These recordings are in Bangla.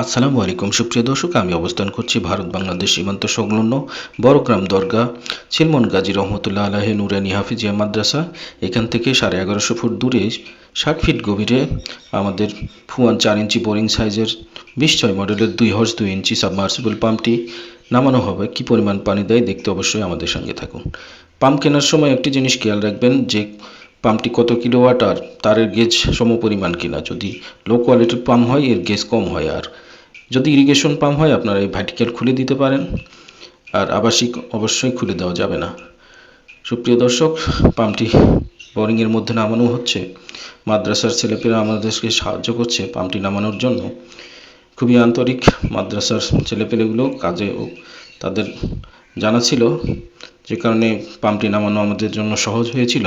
আসসালামু আলাইকুম। সুপ্রিয় দর্শক, আমি অবস্থান করছি ভারত বাংলাদেশ সীমান্ত সংলগ্ন বড়গ্রাম দরগা চিলমন গাজী রহমতুল্লাহ আলাহে নুরানি হাফিজিয়া মাদ্রাসা। এখান থেকে সাড়ে এগারোশো ফুট দূরে ষাট ফিট গভীরে আমাদের ফুয়ান চার ইঞ্চি বোরিং সাইজের বিশ ছয় মডেলের দুই হর্স দুই ইঞ্চি সাবমার্সিবল পাম্পটি নামানো হবে। কী পরিমাণ পানি দেয় দেখতে অবশ্যই আমাদের সঙ্গে থাকুন। পাম্প কেনার সময় একটি জিনিস খেয়াল রাখবেন যে পাম্পটি কত কিলোওয়াট আর তারের গেজ সম সমপরিমাণ কিনা? যদি লো কোয়ালিটির পাম্প হয়, এর গেজ কম হয় আর। যদি ইরিগেশন পাম্প হয়, আপনারা এই ভার্টিক্যাল খুলে দিতে পারেন। আর আবাসিক অবশ্যই খুলে দেওয়া যাবে না। সুপ্রিয় দর্শক, পাম্পটি বোরিংয়ের মধ্যে নামানো হচ্ছে। মাদ্রাসার ছেলেপেরা আমাদেরকে সাহায্য করছে পাম্পটি নামানোর জন্য। খুবই আন্তরিক মাদ্রাসার ছেলেপেলেগুলো কাজে তাদের জানা ছিল। যে কারণে পাম্পটি নামানো আমাদের জন্য সহজ হয়েছিল।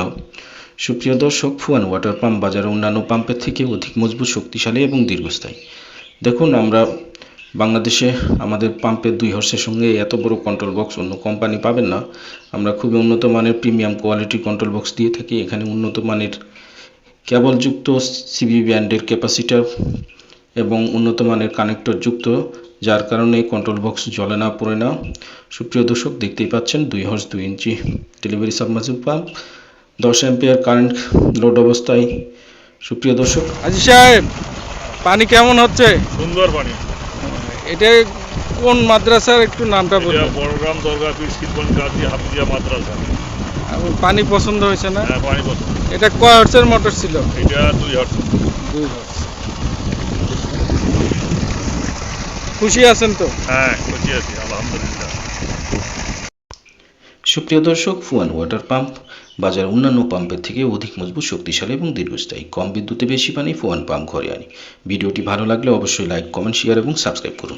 সুপ্রিয় দর্শক, ফুয়ান ওয়াটার পাম্প বাজারে অন্যান্য পাম্পের থেকে অধিক মজবুত, শক্তিশালী এবং দীর্ঘস্থায়ী। দেখুন, আমরা বাংলাদেশে আমাদের পাম্পের দুই হর্সের সঙ্গে এত বড় কন্ট্রোল বক্স অন্য কোম্পানি পাবেন না। আমরা খুবই উন্নত মানের প্রিমিয়াম কোয়ালিটির কন্ট্রোল বক্স দিয়ে থাকি। এখানে উন্নত মানের কেবলযুক্ত সিবি ব্যান্ডের ক্যাপাসিটার এবং উন্নত মানের কানেক্টর যুক্ত, যার কারণে কন্ট্রোল বক্স জ্বলে না, পড়ে না। সুপ্রিয় দর্শক, দেখতেই পাচ্ছেন, দুই হর্স, দুই ইঞ্চি ডেলিভারি সাবমার্সিবল পাম্প দশ অ্যাম্পিয়ার কারেন্ট লোড অবস্থায়। সুপ্রিয় দর্শক আজি সাহেব পানি কেমন হচ্ছে? সুন্দর পানি। এটা কোন মাদ্রাসার? একটু নামটা বলুন। বড়গ্রাম দরগা পীর শিলবন গাজী হাফিজিয়া মাদ্রাসা। পানি পছন্দ হয়েছে না? হ্যাঁ পানি পছন্দ। এটা কয় হর্সের মোটর ছিল? এটা দুই হাট দুই হর্স খুশি আছেন তো? হ্যাঁ খুশি আছি আলহামদুলিল্লাহ। সুপ্রিয় দর্শক ফুয়ান ওয়াটার পাম্প বাজার অন্যান্য পাম্পের থেকে অধিক মজবুত, শক্তিশালী এবং দীর্ঘস্থায়ী। কম বিদ্যুতে বেশি পানি, ফোয়ান পাম্প ঘরে আনি। ভিডিওটি ভালো লাগলে অবশ্যই লাইক কমেন্ট শেয়ার এবং সাবস্ক্রাইব করুন।